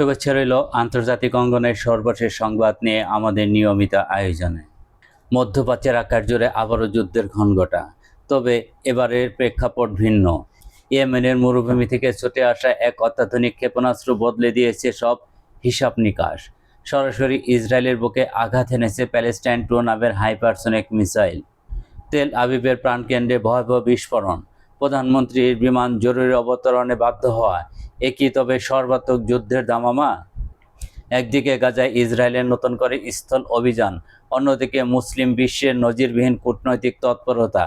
শুভেচ্ছা রইল আন্তর্জাতিক অঙ্গনের সর্বশেষ সংবাদ নিয়ে আমাদের নিয়মিত আয়োজনে। মধ্যপ্রাচ্যের আকার জুড়ে আবারও যুদ্ধের ঘনঘটা, তবে এবারের প্রেক্ষাপট ভিন্ন। ইয়েমেনের মরুভূমি থেকে ছুটে আসা এক অত্যাধুনিক ক্ষেপণাস্ত্র বদলে দিয়েছে সব হিসাব নিকাশ। সরাসরি ইসরায়েলের বুকে আঘাত এনেছে প্যালেস্টাইন টু নামের হাইপারসোনিক মিসাইল। তেল আবিবের প্রাণকেন্দ্রে ভয়াবহ বিস্ফোরণ। প্রধানমন্ত্রীর বিমান জরুরি অবতরণে বাধ্য হওয়া একই তবে সর্বাত্মক যুদ্ধের দামামা? একদিকে গাজায় ইসরায়েলের নতুন করে স্থল অভিযান, অন্যদিকে মুসলিম বিশ্বের নজিরবিহীন কূটনৈতিক তৎপরতা।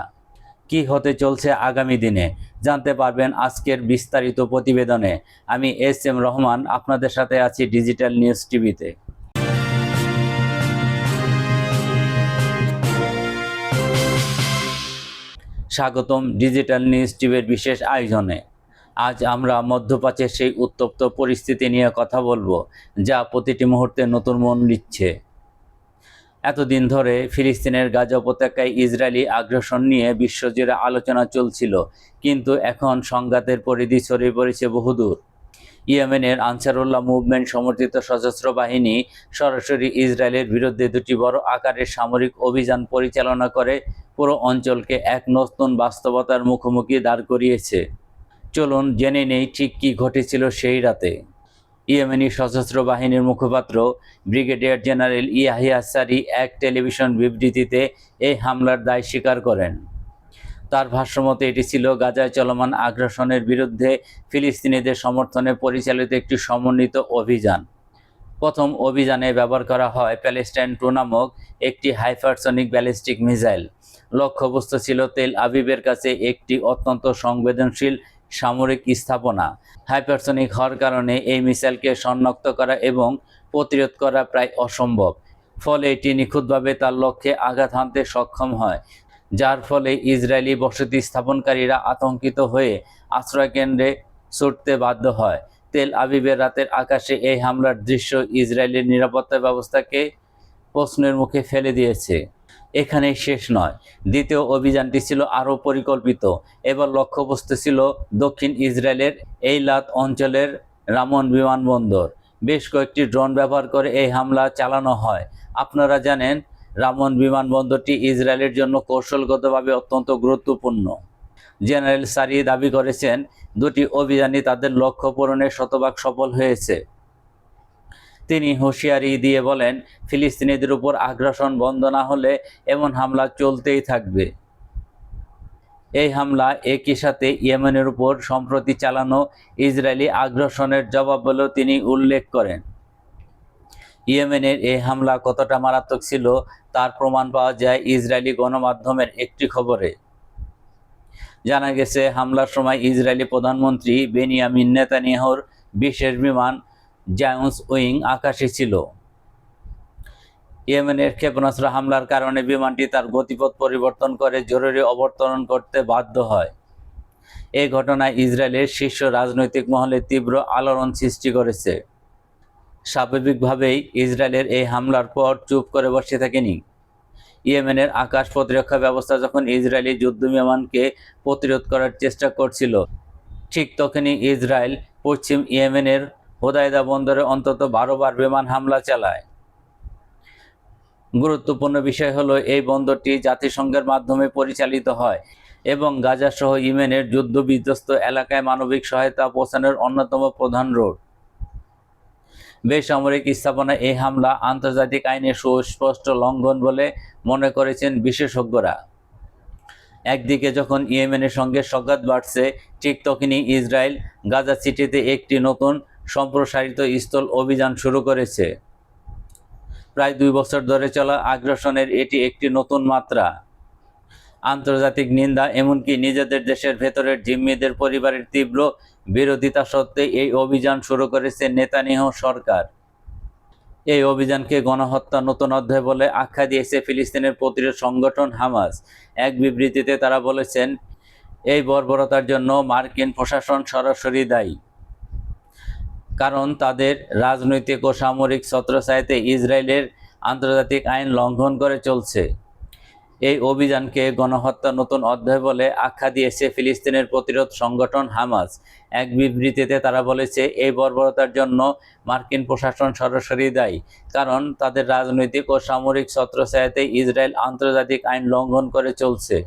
কি হতে চলছে আগামী দিনে? জানতে পারবেন আজকের বিস্তারিত প্রতিবেদনে। আমি এস এম রহমান, আপনাদের সাথে আছি ডিজিটাল নিউজ টিভিতে। স্বাগতম ডিজিটাল নিউজ টিভির বিশেষ আয়োজনে। আজ আমরা মধ্যপ্রাচ্যের সেই উত্তপ্ত পরিস্থিতি নিয়ে কথা বলব, যা প্রতিটি মুহূর্তে নতুন মন নিচ্ছে এতদিন ধরে ফিলিস্তিনের গাজা উপত্যকায় ইসরায়েলি আগ্রাসন নিয়ে বিশ্বজুড়ে আলোচনা চলছিল, কিন্তু এখন সংঘাতের পরিধি ছড়িয়ে পড়েছে বহুদূর। ইয়েমেনের আনসারুল্লাহ মুভমেন্ট সমর্থিত সশস্ত্র বাহিনী সরাসরি ইসরায়েলের বিরুদ্ধে দুটি বড় আকারের সামরিক অভিযান পরিচালনা করে, পুরো অঞ্চলকে এক নতুন বাস্তবতার মুখোমুখি দাঁড় করিয়েছে। চলুন জেনে নেই ঠিক কী ঘটেছিল সেই রাতে। ইয়েমেনি সশস্ত্র বাহিনীর মুখপাত্র ব্রিগেডিয়ার জেনারেল ইয়াহিয়া সারি এক টেলিভিশন বিবৃতিতে এই হামলার দায় স্বীকার করেন। তার ভাষ্যমতে এটি ছিল গাজায় চলমান আগ্রাসনের বিরুদ্ধে ফিলিস্তিনিদের সমর্থনে পরিচালিত একটি সমন্বিত অভিযান। প্রথম অভিযানে ব্যবহার করা হয় প্যালেস্টাইন টু নামক একটি হাইপারসনিক ব্যালিস্টিক মিসাইল। লক্ষ্যবস্তু ছিল তেল আবিবের কাছে একটি অত্যন্ত সংবেদনশীল সামরিক স্থাপনা। হাইপারসনিক হওয়ার কারণে এই মিসাইলকে শনাক্ত করা এবং প্রতিরোধ করা প্রায় অসম্ভব, ফলে এটি নিখুঁতভাবে তার লক্ষ্যে আঘাত হানতে সক্ষম হয়। যার ফলে ইসরায়েলি বসতি স্থাপনকারীরা আতঙ্কিত হয়ে আশ্রয়কেন্দ্রে ছুটতে বাধ্য হয়। তেল আবিবের রাতের আকাশে এই হামলার দৃশ্য ইসরায়েলের নিরাপত্তা ব্যবস্থাকে প্রশ্নের মুখে ফেলে দিয়েছে। এখানেই শেষ নয়। দ্বিতীয় অভিযানটি ছিল আরও পরিকল্পিত। এবার লক্ষ্যবস্তু ছিল দক্ষিণ ইসরায়েলের এইলাত অঞ্চলের রামন বিমানবন্দর। বেশ কয়েকটি ড্রোন ব্যবহার করে এই হামলা চালানো হয়। আপনারা জানেন রামন বিমানবন্দরটি ইসরায়েলের জন্য কৌশলগতভাবে অত্যন্ত গুরুত্বপূর্ণ। জেনারেল সারি দাবি করেছেন, দুটি অভিযানই তাদের লক্ষ্য পূরণে শতভাগ সফল হয়েছে। তিনি হুঁশিয়ারি দিয়ে বলেন, ফিলিস্তিনিদের উপর আগ্রাসন বন্ধ না হলে এমন হামলা চলতেই থাকবে। এই হামলা একই সাথে ইয়েমেনের উপর সম্প্রতি চালানো ইসরায়েলি আগ্রাসনের জবাব বলেও তিনি উল্লেখ করেন। ইয়েমেনের এই হামলা কতটা মারাত্মক ছিল তার প্রমাণ পাওয়া যায় ইসরায়েলি গণমাধ্যমের একটি খবরে। জানা গেছে, হামলার সময় ইসরায়েলি প্রধানমন্ত্রী বেনিয়ামিন নেতানিয়াহুর বিশেষ বিমান জায়ন্স উইং আকাশে ছিল। ইয়েমেনের ক্ষেপণাস্ত্র হামলার কারণে বিমানটি তার গতিপথ পরিবর্তন করে জরুরি অবতরণ করতে বাধ্য হয়। এই ঘটনায় ইসরায়েলের শীর্ষ রাজনৈতিক মহলে তীব্র আলোড়ন সৃষ্টি করেছে। স্বাভাবিকভাবেই ইসরায়েলের এই হামলার পর চুপ করে বসে থাকেনি। ইয়েমেনের আকাশ প্রতিরক্ষা ব্যবস্থা যখন ইসরায়েলি যুদ্ধ বিমানকে প্রতিরোধ করার চেষ্টা করছিল, ঠিক তখনই ইসরায়েল পশ্চিম ইয়েমেনের হোদায়দা বন্দরে অন্তত বারো বার বিমান হামলা চালায়। গুরুত্বপূর্ণ বিষয় হলো, এই বন্দরটি জাতিসংঘের মাধ্যমে পরিচালিত হয় এবং গাজা সহ ইয়েমেনের যুদ্ধ বিধ্বস্ত এলাকায় মানবিক সহায়তা পৌঁছানোর অন্যতম প্রধান রোড। বেসামরিক স্থাপনা এই হামলা আন্তর্জাতিক আইনের সুস্পষ্ট লঙ্ঘন বলে মনে করেছেন বিশেষজ্ঞরা। একদিকে যখন ইয়েমেনের সঙ্গে সংঘাত বাড়ছে, ঠিক তখনই ইসরায়েল গাজা সিটিতে একটি নতুন সম্প্রসারিত স্থল অভিযান শুরু করেছে। প্রায় দুই বছর ধরে চলা আগ্রাসনের এটি একটি নতুন মাত্রা। আন্তর্জাতিক নিন্দা, এমনকি নিজেদের দেশের ভেতরের জিম্মিদের পরিবারের তীব্র বিরোধিতা সত্ত্বে এই অভিযান শুরু করেছে নেতানিহ সরকার। এই অভিযানকে গণহত্যা, নতুন অধ্যায় বলে আখ্যা দিয়েছে ফিলিস্তিনের প্রতিরোধ সংগঠন হামাস। এক বিবৃতিতে তারা বলেছেন, এই বর্বরতার জন্য মার্কিন প্রশাসন সরাসরি দায়ী। কারণ তাদের রাজনৈতিক ও সামরিক ছত্রছায়াতে ইসরায়েলের আন্তর্জাতিক আইন লঙ্ঘন করে চলছে। এই অভিযানকে গণহত্যা নতুন অধ্যায় বলে আখ্যা দিয়েছে ফিলিস্তিনের প্রতিরোধ সংগঠন হামাস। এক বিবৃতিতে তারা বলেছে, এই বর্বরতার জন্য মার্কিন প্রশাসন সরাসরি দায়ী, কারণ তাদের রাজনৈতিক ও সামরিক ছত্রছায়াতে ইসরায়েল আন্তর্জাতিক আইন লঙ্ঘন করে চলছে।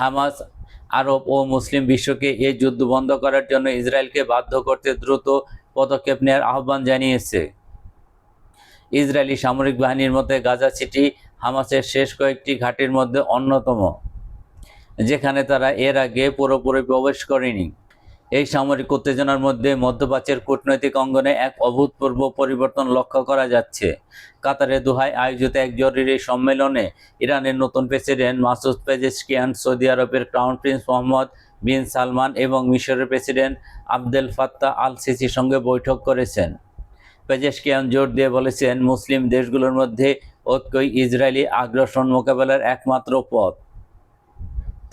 হামাস, আরব ও মুসলিম বিশ্বকে এই যুদ্ধ বন্ধ করার জন্য ইসরায়েলকে বাধ্য করতে দ্রুত পদক্ষেপ নেওয়ার আহ্বান জানিয়েছে। ইসরায়েলি সামরিক বাহিনীর মধ্যে গাজা সিটি হামাসের শেষ কয়েকটি ঘাটির মধ্যে অন্যতম, যেখানে তারা এর আগে পুরোপুরি প্রবেশ করেনি। এই সামরিক উত্তেজনার মধ্যে মধ্যপ্রাচ্যের কূটনৈতিক অঙ্গনে এক অভূতপূর্ব পরিবর্তন লক্ষ্য করা যাচ্ছে। কাতারে দুহায় আয়োজিত এক জরুরি সম্মেলনে ইরানের নতুন প্রেসিডেন্ট মাসুদ পেজেশকিয়ান সৌদি আরবের crown prince Mohammed bin Salman এবং মিশরের প্রেসিডেন্ট আবদেল ফাত্তা আল সিসির সঙ্গে বৈঠক করেছেন। পেজেশকিয়ান জোর দিয়ে বলেছেন, মুসলিম দেশগুলোর মধ্যে ঐক্যই ইসরায়েলি আগ্রাসন মোকাবেলার একমাত্র পথ।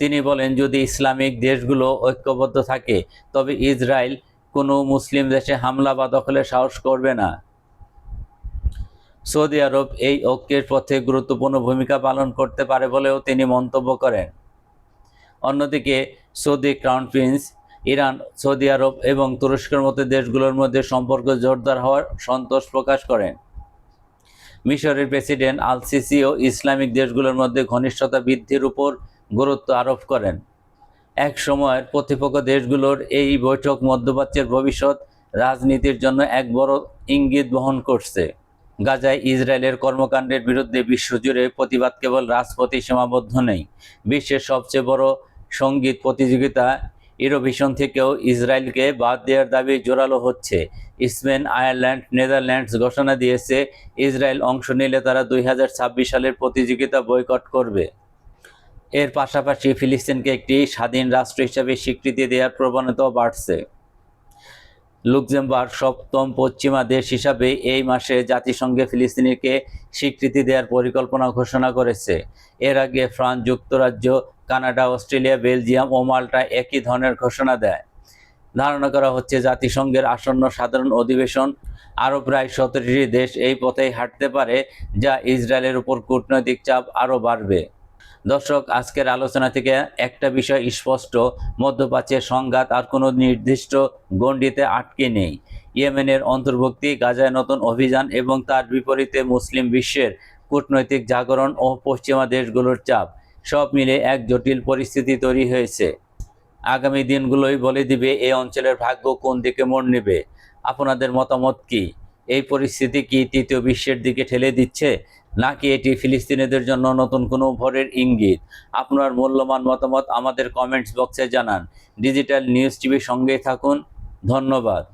তিনি বলেন, যদি ইসলামিক দেশগুলো ঐক্যবদ্ধ থাকে, তবে ইসরায়েল কোনো মুসলিম দেশে হামলা বা দখলের সাহস করবে না। সৌদি আরব এই ঐক্যের পথে গুরুত্বপূর্ণ ভূমিকা পালন করতে পারে বলেও তিনি মন্তব্য করেন। অন্যদিকে, Saudi crown prince, Iran, Saudi Arab এবং তুরস্কের মতো দেশগুলোর মধ্যে সম্পর্ক জোরদার হওয়ার সন্তোষ প্রকাশ করেন। মিশরের প্রেসিডেন্ট আল সিসি ও ইসলামিক দেশগুলোর মধ্যে ঘনিষ্ঠতা বৃদ্ধির উপর গুরুত্ব আরোপ করেন। এক সময়ের প্রতিপক্ষ দেশগুলোর এই বৈঠক মধ্যপ্রাচ্যের ভবিষ্যৎ রাজনীতির জন্য এক বড় ইঙ্গিত বহন করছে। গাজায় ইসরায়েলের কর্মকাণ্ডের বিরুদ্ধে বিশ্বজুড়ে প্রতিবাদ কেবল রাজপথে সীমাবদ্ধ নেই, বিশ্বের সবচেয়ে বড় সংগীত প্রতিযোগিতা ইউরোভিশন থেকেও ইসরায়েলকে বাদ দেওয়ার দাবি জোরালো হচ্ছে। স্পেন আয়ারল্যান্ড, নেদারল্যান্ডস ঘোষণা দিয়েছে, ইসরায়েল অংশ নিলে তারা দুই হাজার ছাব্বিশ সালের প্রতিযোগিতা বয়কট করবে। এর পাশাপাশি ফিলিস্তিনকে একটি স্বাধীন রাষ্ট্র হিসেবে স্বীকৃতি দেওয়ার প্রবণতাও বাড়ছে। লুক্সেমবার্গ সপ্তম পশ্চিমা দেশ হিসাবে এই মাসে জাতিসংঘে ফিলিস্তিনিকে স্বীকৃতি দেওয়ার পরিকল্পনা ঘোষণা করেছে। এর আগে ফ্রান্স যুক্তরাজ্য, কানাডা, অস্ট্রেলিয়া, বেলজিয়াম ও মাল্টা একই ধরনের ঘোষণা দেয়। ধারণা করা হচ্ছে জাতিসংঘের আসন্ন সাধারণ অধিবেশন আরও প্রায় সতেরোটি দেশ এই পথেই হাঁটতে পারে, যা ইসরায়েলের উপর কূটনৈতিক চাপ আরও বাড়বে। দর্শক, আজকের আলোচনা থেকে একটা বিষয় স্পষ্ট মধ্যপ্রাচ্যের সংঘাত আর কোনো নির্দিষ্ট গণ্ডিতে আটকে নেই। ইয়েমেনের অন্তর্ভুক্তি, গাজায় নতুন অভিযান এবং তার বিপরীতে মুসলিম বিশ্বের কূটনৈতিক জাগরণ ও পশ্চিমা দেশগুলোর চাপ, সব মিলে এক জটিল পরিস্থিতি তৈরি হয়েছে। আগামী দিনগুলোই বলে দিবে এই অঞ্চলের ভাগ্য কোন দিকে মোড় নেবে। আপনাদের মতামত কি? এই পরিস্থিতি কি তৃতীয় বিশ্বের দিকে ঠেলে দিচ্ছে? নাকি এটি ফিলিস্তিনিদের জন্য নতুন কোনো ভোরের ইঙ্গিত? আপনার মূল্যবান মতামত আমাদের কমেন্টস বক্সে জানান। ডিজিটাল নিউজ টিভির সঙ্গেই থাকুন। ধন্যবাদ।